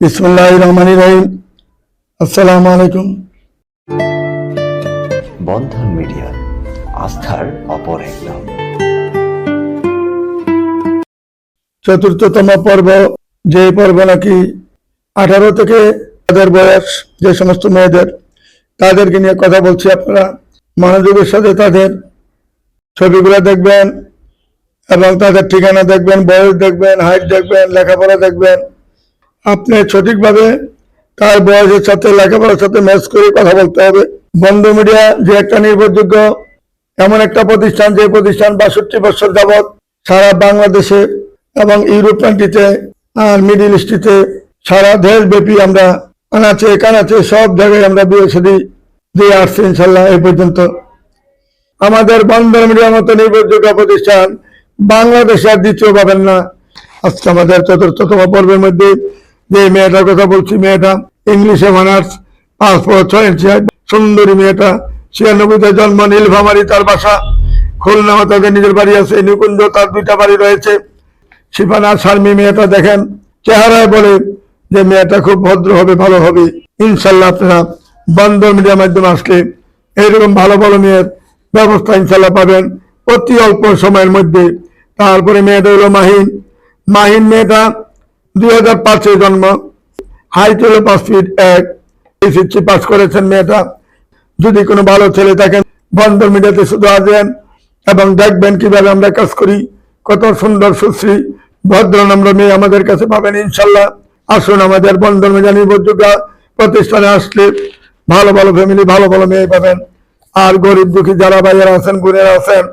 বিসমুল্লাহ রহমান রহিম। আসসালামু আলাইকুম। বন্ধন মিডিয়া আস্থার অপর এক নাম। চতুর্থতম পর্ব যে পর্ব নাকি আঠারো থেকে তাদের বয়স যে সমস্ত মেয়েদের তাদেরকে নিয়ে কথা বলছি আপনারা। মনোযোগের সাথে তাদের ছবিগুলো দেখবেন এবং তাদের ঠিকানা দেখবেন বয়স দেখবেন হাইট দেখবেন লেখাপড়া দেখবেন। আপনি সঠিকভাবে তার বয়সের সাথে, লেখাপড়ার সাথে ম্যাচ করে কথা বলতে হবে। বন্ধ মিডিয়া যে একটা নির্ভরযোগ্য এমন একটা প্রতিষ্ঠান, যে প্রতিষ্ঠান বাষট্টি বছর যাবৎ সারা বাংলাদেশে এবং ইউরোপ কান্ট্রিতে আর মিডিল ইস্টিতে সারা দেশব্যাপী আমরা আনাচে, কানাচে সব জায়গায় আমরা বিয়ে সাদী দিয়ে আসছি ইনশাল্লাহ এই পর্যন্ত। আমাদের বন্ধন মিডিয়ার মতো নির্ভরযোগ্য প্রতিষ্ঠান বাংলাদেশে আর দ্বিতীয় পাবেন না। আজকে আমাদের চতুর্থতম পর্বের মধ্যে যে মেয়েটার কথা বলছি, মেয়েটা ইংলিশে অনার্স পাসপোর্ট ছয় ইঞ্চি সুন্দরী মেয়েটা, ছিয়ানব্বইতে জন্ম নীলভামারি তার বাসা খুলনা তাদের নিজের বাড়ি আছে, নিকুঞ্জ, তার দুইটা বাড়ি রয়েছে। শিফানা শারমি মেয়েটা দেখেন, চেহারায় বলে যে মেয়েটা খুব ভদ্র হবে, ভালো হবে। ইনশাল্লাহ আপনারা বন্ধন মিডিয়ার মাধ্যমে আসলে এইরকম ভালো ভালো মেয়ের ব্যবস্থা ইনশাল্লাহ পাবেন। অতি অল্প সময়ের মধ্যে। তারপরে মেয়েটা হলো মাহিন। মাহিন মেয়েটা দুই হাজার পাঁচে জন্ম। হাইট হলো পাঁচ ফিট এক। এসএসসি পাস করেছেন মেয়েটা। যদি কোনো ভালো ছেলে থাকেন বন্ধন মিডিয়াতে শুধু আসবেন এবং দেখবেন কীভাবে আমরা কাজ করি। কত সুন্দর, সুশ্রী, ভদ্র, নম্র মেয়ে আমাদের কাছে পাবেন ইনশাল্লাহ। আসুন আমাদের বন্ধন মিডিয়া নির্ভরযোগ্য প্রতিষ্ঠানে আসলে ভালো ভালো ফ্যামিলি ভালো ভালো মেয়ে পাবেন। আর গরিব দুঃখী যারা ভাইয়েরা আছেন, বোনেরা আছেন,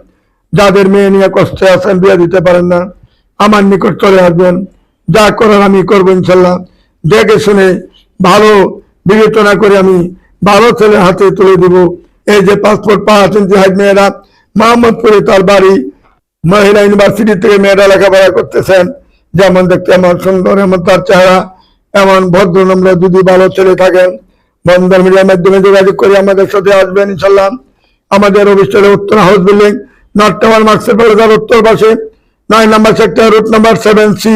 যাদের মেয়ে নিয়ে কষ্টে আছেন, বিয়ে দিতে পারেন না। আমার নিকট চলে আসবেন। যা করার আমি করব ইনশাল্লাহ। দেখে শুনে ভালো বিবেচনা করে আমি ভালো ছেলে হাতে তুলে দিব। এই যে পাসপোর্ট পাওয়াছেন জিহাদ মেয়েরা, মোহাম্মদপুরে তার বাড়ি, মহিলা ইউনিভার্সিটি থেকে মেয়েরা লেখাপড়া করতেছেন। যেমন দেখতে এমন সুন্দর, এমন তার চেহারা, এমন ভদ্র নম্র, যদি ভালো ছেলে থাকেন বন্ধন মিডিয়ার মাধ্যমে যোগাযোগ করে আমাদের সাথে আসবেন ইনশাল্লাহ। আমাদের অফিসের উত্তর হাউস বিল্ডিং নর্থ টাওয়ার মার্কসের উত্তর পাশে, নয় number sector route number seven C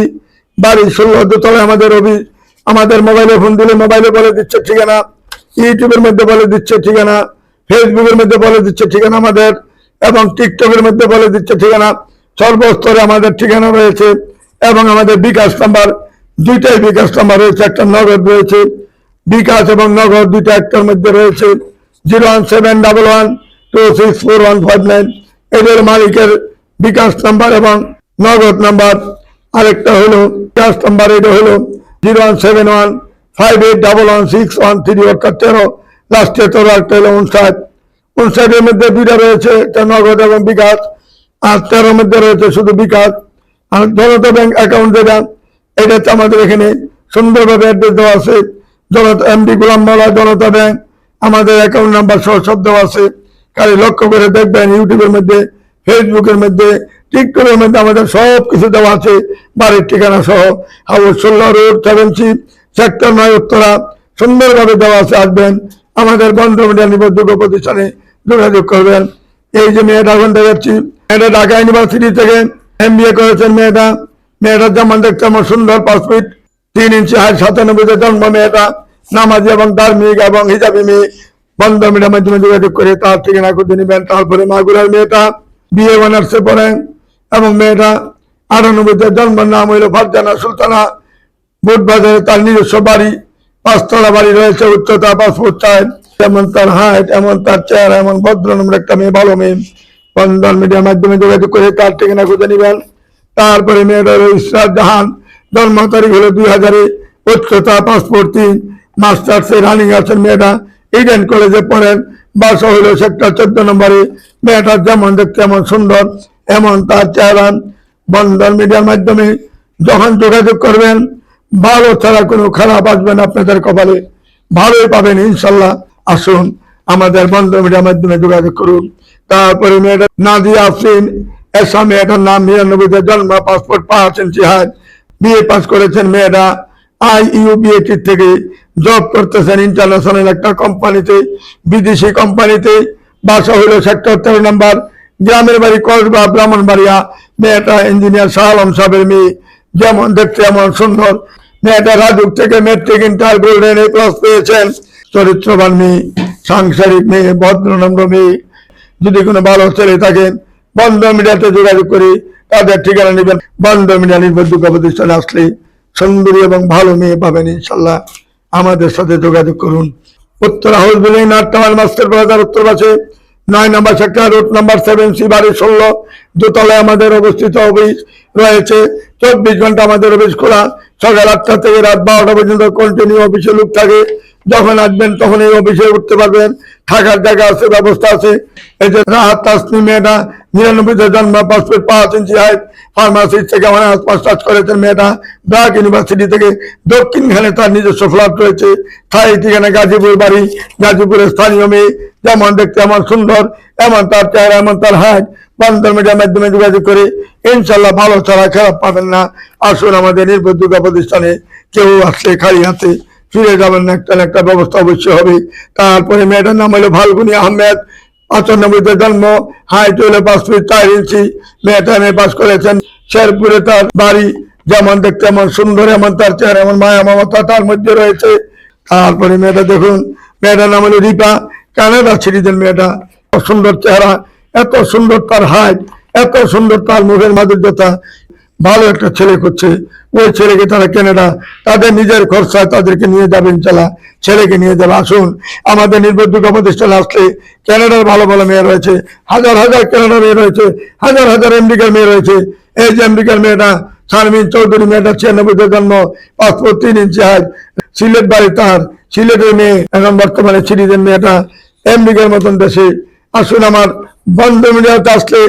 বাড়ি ষোলো দোতলায় আমাদের অফিস আমাদের মোবাইলে ফোন দিলে মোবাইলে বলে দিচ্ছে ঠিকানা, ইউটিউবের মধ্যে বলে দিচ্ছে ঠিকানা, ফেসবুকের মধ্যে বলে দিচ্ছে ঠিকানা আমাদের, এবং টিকটকের মধ্যে বলে দিচ্ছে ঠিকানা। সর্বস্তরে আমাদের ঠিকানা রয়েছে, এবং আমাদের বিকাশ নাম্বার, দুইটাই বিকাশ নাম্বার রয়েছে, একটা নগদ রয়েছে। বিকাশ এবং নগদ দুইটা একটার মধ্যে রয়েছে। Zero one seven double one two six four one five nine. এদের মালিকের বিকাশ নাম্বার এবং নগদ নাম্বার। আরেকটা হলো বিকাশ নাম্বার এটা হলো zero one seven one five eight double one six one three অর্থাৎ তেরো। লাস্টে তেরো একটা হলো উনষাট। উনষাটের মধ্যে দুইটা রয়েছে একটা নগদ এবং বিকাশ। আর তেরোর মধ্যে রয়েছে শুধু বিকাশ। আর জনতা ব্যাংক অ্যাকাউন্ট এটা হচ্ছে আমাদের এখানে সুন্দরভাবে অ্যাড্রেস দেওয়া আছে। জনতা এমডি গোলাম মাওলা জনতা ব্যাংক, আমাদের অ্যাকাউন্ট নাম্বার সহ সব দেওয়া আছে। খালি লক্ষ্য করে দেখবেন ইউটিউবের মধ্যে ফেসবুকের মধ্যে টিকটকের মধ্যে আমাদের সব কিছু দেওয়া আছে, বাড়ির ঠিকানা সহ। হাউস ষোলো রোড, সেভেন সি, সেক্টর নয়, উত্তরা। সুন্দরভাবে দেওয়া আছে, আসবেন। আমাদের বন্ধ মিডিয়া নির্ভরযোগ্য প্রতিষ্ঠানে যোগাযোগ করবেন। এই যে মেয়েটা এখন দেখাচ্ছি মেয়েটা ঢাকা ইউনিভার্সিটি থেকে এম করেছেন মেয়েটা। মেয়েটার যেমন দেখতে আমার সুন্দর পাঁচ তিন ইঞ্চি হাইট, সাতানব্বইতে জন্ম মেয়েটা। নামাজি এবং ধার্মিক এবং হিজাবি মেয়ে। বন্ধ মিডিয়ার মাধ্যমে যোগাযোগ করে তার ঠিকানা খুঁজে নেবেন। তারপরে মাগুরার মেয়েটা, বিয়ে অনার্সে পড়েন এবং মেয়েটা আটানব্বইতে জন্ম নাম হইল ফারজানা সুলতানা। বুট বাজারে তার নিজস্ব বাড়ি, পাঁচতলা বাড়ি রয়েছে উচ্চতা পাসপোর্ট চায় এমন তার হাইট এমন তার চেহারা, এমন ভদ্র নম্বর একটা মেয়ে, ভালো মেয়ে। বন্ধন মিডিয়ার মাধ্যমে যোগাযোগ করে তার ঠিকানা খুঁজে নেবেন? তারপরে মেয়েটা হলো ইসরাত জাহান। জন্ম তারিখ হলো দুই হাজারে উচ্চতা পাসপোর্ট তিন। মাস্টার্সে রানিং আছেন মেয়েটা। ইডেন কলেজে পড়েন। বাসা হলো সেক্টর চোদ্দ নম্বরে। মেয়েটার যেমন দেখতে এমন সুন্দর। এমন তার চেহারা বন্ধন মিডিয়ার মাধ্যমে যখন যোগাযোগ করবেন, ভালো ছাড়া কোনো খারাপ আসবেন আপনাদের কপালে। ভালোই পাবেন, ইনশাল্লাহ। আসুন, আমাদের বন্ধ মিডিয়ার মাধ্যমে যোগাযোগ করুন। তারপরে মেয়েটা নাদিয়া আফরিন, এসা মেয়েটার নাম নিরানব্বইতে জন্ম, পাসপোর্ট পাচ্ছেন জিহাদ বিএ পাস করেছেন মেয়েটা। আই ইউবিএটি থেকে জব করতেছেন ইন্টারন্যাশনাল একটা কোম্পানিতে, বিদেশি কোম্পানিতে। বাসা হইল সেক্টর তেরো নম্বর। গ্রামের বাড়ি কসবা ব্রাহ্মণবাড়িয়া মেয়েটা ইঞ্জিনিয়ার শাহ আলম সাহেবের মেয়ে। যেমন দেখতে এমন সুন্দর। মেয়েটা রাজুক থেকে matric inter golden A plus পেয়েছেন। চরিত্রবান মেয়ে, সাংসারিক মেয়ে, ভদ্রনম্র মেয়ে। যদি কোনো ভালো ছেলে থাকেন বন্ধ মিডিয়াতে যোগাযোগ করি তাদের ঠিকানা নেবেন। বন্ধ মিডিয়া নির্ভরযোগ্য প্রতিষ্ঠানে আসলে সুন্দরী এবং ভালো মেয়ে পাবেন ইনশাল্লাহ। আমাদের সাথে যোগাযোগ করুন। উত্তর হাউস বিল্ডিং নাট্যমাল মাস্টার বাজার উত্তর পাশে নয় number sector road number seven C বাড়ি ষোলো, দোতলায় আমাদের অবস্থিত অফিস রয়েছে। চব্বিশ ঘণ্টা আমাদের অফিস খোলা। সকাল আটটা থেকে রাত বারোটা পর্যন্ত কন্টিনিউ অফিসে লোক থাকে। যখন আসবেন তখন এই অফিসে উঠতে পারবেন। থাকার জায়গা আছে, ব্যবস্থা আছে। এই যে রাহাত তাসনি মেয়েটা নিরানব্বইতে জন্ম পাসপোর্ট পাঁচ ইঞ্চি হাইট ফার্মাসিস্ট থেকে অনার্স পাস করেছেন মেয়েটা। ব্র্যাক ইউনিভার্সিটি থেকে দক্ষিণখানে তার নিজস্ব ফ্ল্যাট রয়েছে। স্থায়ী ঠিকানা গাজীপুর বাড়ি। গাজীপুরের স্থানীয় মেয়ে। যেমন দেখতে এমন সুন্দর, এমন তার চেহারা, এমন তার হাইট বন্ধন মিডিয়ার মাধ্যমে যোগাযোগ করে ইনশাল্লাহ ভালো ছাড়া খারাপ পাবেন না। আসুন আমাদের নির্ভরযোগ্য প্রতিষ্ঠানে কেউ আসলে খালি হাতে ফিরে যাবেন না। একটা একটা ব্যবস্থা অবশ্যই হবে। তারপরে মেয়েটার নাম হলো ফাল্গুনি আহমেদ। পঁচানব্বইতে জন্ম হাইট হলো পাঁচ ফিট চার ইঞ্চি মেয়েটা এম পাস করেছেন। শেরপুরে তার বাড়ি, যেমন দেখতে এমন সুন্দর, এমন তার চেহারা, এমন মায়া, মমতা তার মধ্যে রয়েছে। তারপরে মেয়েটা দেখুন, মেয়েটার নাম হলো রিপা। কানাডা ছিড়িদের মেয়েটা। সুন্দর চেহারা, এত সুন্দর তার হাইট এত সুন্দর তার মুখের মাধুর্যতা। ভালো একটা ছেলে করছে ওই ছেলেকে তারা কেনেডা তাদের নিজের খরচায় তাদেরকে নিয়ে যাবেন চালা ছেলেকে নিয়ে যাবে। আসুন, আমাদের নির্ভরযোগ্য প্রতিষ্ঠানে আসলে ক্যানাডার ভালো ভালো মেয়ে রয়েছে। হাজার হাজার ক্যানাডা মেয়ে রয়েছে। হাজার হাজার আমেরিকার মেয়ে রয়েছে। এই যে আমেরিকার মেয়েটা শারমিন চৌধুরী মেয়েটা ছিয়ানব্বইতে জন্ম পাসপোর্ট তিন ইঞ্চি হাইট সিলেট বাড়ি তার। সিলেটের মেয়ে, এখন বর্তমানে সিরিজের মেয়েটা আমেরিকার মতন দেশে। আসুন, আমার বন্ধ মিডিয়াতে আসলে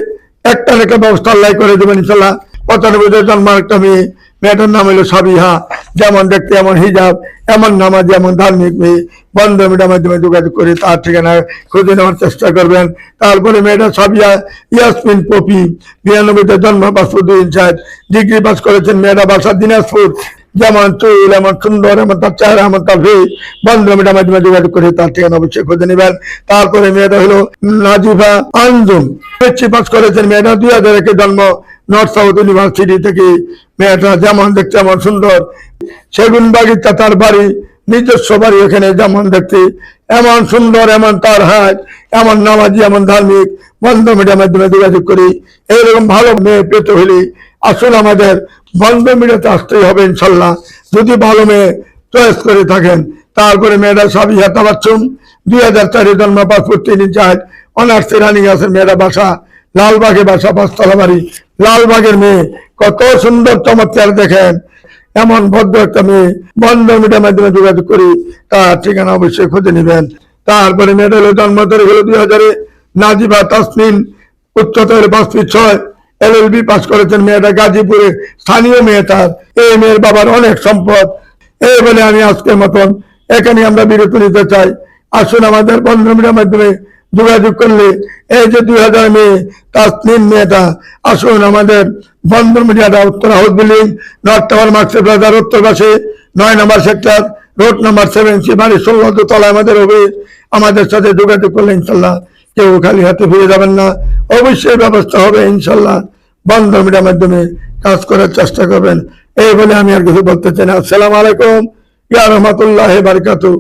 একটা না একটা ব্যবস্থা আল্লাহ করে দেবেন ইনশাল্লাহ। পঁচানব্বইতে জন্ম একটা মেয়ে। মেয়েটার নাম হলো সাবিহা। যেমন দেখতে এমন হিজাব, এমন নামাজ, এমন ধার্মিক মেয়ে। বন্ধ মিডিয়ার মাধ্যমে যোগাযোগ করে তার ঠিকানা খুঁজে নেওয়ার চেষ্টা করবেন। তারপরে মেয়েটা সাবিয়া ইয়াসমিন পপি। বিরানব্বইতে জন্ম দুই ইনচার্জ। ডিগ্রি পাস করেছেন মেয়েটা বাসা দিনাজপুর। যেমন চুল, এমন সুন্দর, এমন তার চেহারা, এমন তার ভেয়ে বন্ধ মিডিয়ার মাধ্যমে যোগাযোগ করে তার ঠিকানা অবশ্যই খুঁজে নেবেন। তারপরে মেয়েটা হলো নাজিফা আঞ্জুম। পাস করেছেন মেয়েটা দুই হাজার জন্ম। নর্থ সাউথ ইউনিভার্সিটি থেকে মেয়েটা যেমন দেখতে এমন সুন্দর, সেগুন বাগিচা তার বাড়ি, নিজস্ব বাড়ি এখানে যেমন দেখতে এমন সুন্দর, এমন তার হাত, এমন নামাজি, এমন ধার্মিক, বন্ধ মিডিয়ার মাধ্যমে যোগাযোগ করি। এইরকম ভালো মেয়ে পেতে হলে আসুন আমাদের বন্ধ মিডিয়াতে আসতেই হবে ইনশাল্লাহ। যদি ভালো মেয়ে চয়েস করে থাকেন, তারপরে মেয়েরা সবই হাতা বাচ্চুম, দুই হাজার চারে জন্ম পাসপোর্ট তিনি চার অনার্সে রানিং আছে মেয়েরা বাসা, লালবাগে বাসা, পাঁচতলা বাড়ি লালবাগের মেয়ে, কত সুন্দর চমৎকার দেখেন। এমন ভদ্র একটা মেয়ে, বন্ধ মিডিয়ার মাধ্যমে যোগাযোগ করি, তার ঠিকানা অবশ্যই খুঁজে নেবেন। তারপরে হলো জন্ম তারিখ হলো দুই হাজারে নাজিবা তাসমিন উচ্চতা হলো পাঁচ ফিট ছয় এলএলবি পাস করেছেন মেয়েটা গাজীপুরে, স্থানীয় মেয়ে তার। এই মেয়ের বাবার অনেক সম্পদ। এই বলে আমি আজকের মতন এখানে আমরা বিরতি নিতে চাই। আসুন আমাদের বন্ধ মিডিয়ার মাধ্যমে যোগাযোগ করলে এই যে দুই হাজার মেয়ে তিন মেয়েটা আসুন আমাদের বন্ধ মিডিয়াটা উত্তর হাউস বিল্ডিং, নর্থ টাওয়ার মার্কসে প্লাজার উত্তর পাশে নয় number sector, road number seven C বাড়ি ষোলো তলায় আমাদের অফিস আমাদের সাথে যোগাযোগ করলে ইনশাল্লাহ কেউ খালি হাতে ফিরে যাবেন না। অবশ্যই ব্যবস্থা হবে ইনশাল্লাহ। বন্ধ মিডিয়ার মাধ্যমে কাজ করার চেষ্টা করবেন। এই বলে আমি আর কিছু বলতে চাই না। আসসালামু আলাইকুম। ইয়া রহমতুল্লাহ বারকাতু